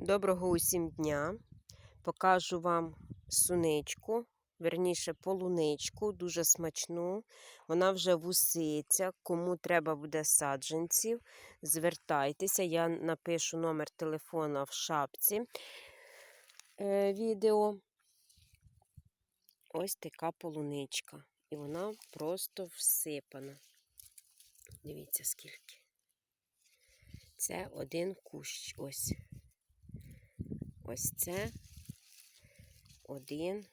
Доброго усім дня. Покажу вам суничку, верніше полуничку, дуже смачну. Вона вже вуситься. Кому треба буде саджанців, звертайтеся. Я напишу номер телефона в шапці е, відео. Ось така полуничка. І вона просто всипана. Дивіться, скільки. Це один кущ. Ось. Ось це один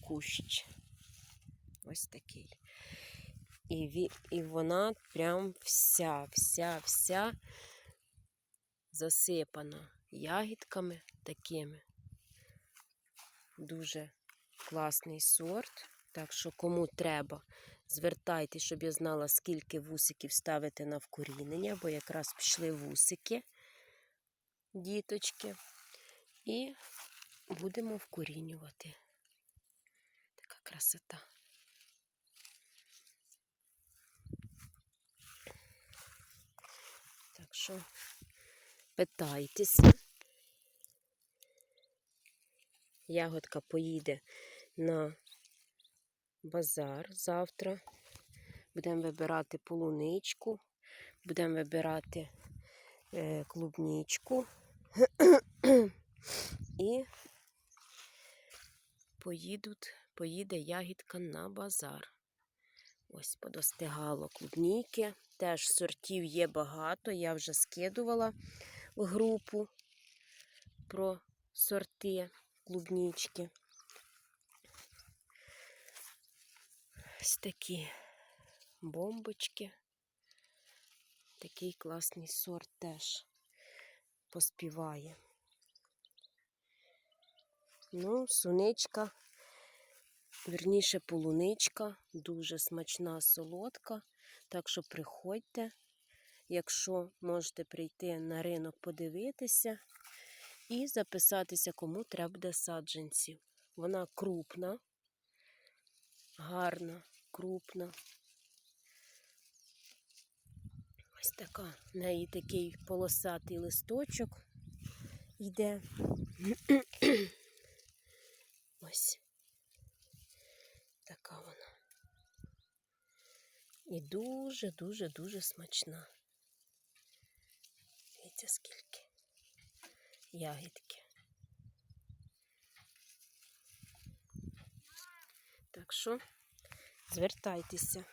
кущ. Ось такий. І, ві, і вона прям вся, вся, вся засипана ягідками такими. Дуже класний сорт. Так що, кому треба, звертайте, щоб я знала, скільки вусиків ставити на вкорінення, бо якраз пішли вусики, діточки. І будемо вкорінювати. Така красота. Так що питайтеся. Ягодка поїде на базар завтра. Будемо вибирати полуничку, будемо вибирати е, клубничку. І поїдуть, поїде ягідка на базар. Ось подостигало клубніки. Теж сортів є багато. Я вже скидувала в групу про сорти клубнічки. Ось такі бомбочки. Такий класний сорт теж поспіває. Ну, суничка, верніше полуничка, дуже смачна, солодка. Так що приходьте, якщо можете прийти на ринок подивитися і записатися, кому треба буде саджанців. Вона крупна, гарна, крупна. Ось така. В неї такий полосатий листочок йде. Ось така вона. І дуже-дуже-дуже смачна. Дивіться, скільки ягідки. Так що звертайтеся.